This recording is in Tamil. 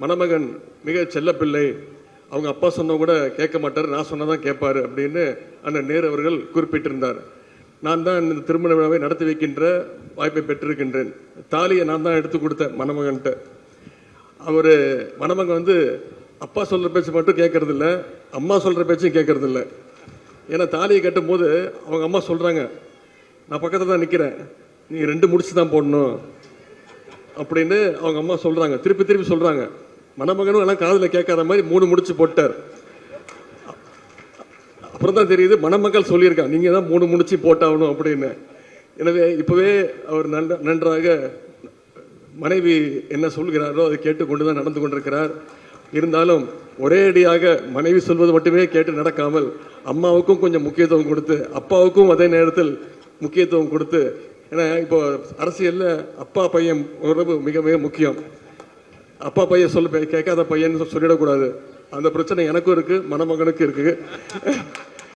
மணமகன் மிக செல்லப்பிள்ளை. அவங்க அப்பா சொன்னவங்க கூட கேட்க மாட்டார் நான் சொன்னதான் கேட்பாரு அப்படின்னு அண்ணன் நேரு அவர்கள் குறிப்பிட்டிருந்தார். நான் தான் இந்த திருமண விழாவை நடத்தி வைக்கின்ற வாய்ப்பை பெற்றிருக்கின்றேன். தாலியை நான் தான் எடுத்து கொடுத்தேன் மணமகன்கிட்ட அவர் மணமகன் வந்து அப்பா சொல்கிற பேச்சு மட்டும் கேட்கறதில்ல அம்மா சொல்கிற பேச்சும் கேட்கறதில்ல. ஏன்னா தாலியை கட்டும் போது அவங்க அம்மா சொல்கிறாங்க நான் பக்கத்தில் தான் நிற்கிறேன் நீ ரெண்டு முடிச்சு தான் போடணும். அப்படின்னு அவங்க அம்மா சொல்கிறாங்க திருப்பி திருப்பி சொல்கிறாங்க மணமகனும் எல்லாம் காதில் கேட்காத மாதிரி மூணு முடிச்சு போட்டார். அப்புறம் தான் தெரியுது மணமக்கள் சொல்லியிருக்காங்க நீங்கள் தான் மூணு முடிச்சு போட்டாகணும் அப்படின்னு. எனவே இப்போவே அவர் நன்ற நன்றாக மனைவி என்ன சொல்கிறாரோ அதை கேட்டுக்கொண்டு தான் நடந்து கொண்டிருக்கிறார். இருந்தாலும் ஒரே அடியாக மனைவி சொல்வது மட்டுமே கேட்டு நடக்காமல் அம்மாவுக்கும் கொஞ்சம் முக்கியத்துவம் கொடுத்து அப்பாவுக்கும் அதே நேரத்தில் முக்கியத்துவம் கொடுத்து ஏன்னா இப்போ அரசியலில் அப்பா பையன் உறவு மிக மிக முக்கியம். அப்பா பையன் சொல்ல கேட்காத பையன் சொல்லிடக்கூடாது. அந்த பிரச்சனை எனக்கும் இருக்கு மணமகனுக்கும் இருக்கு.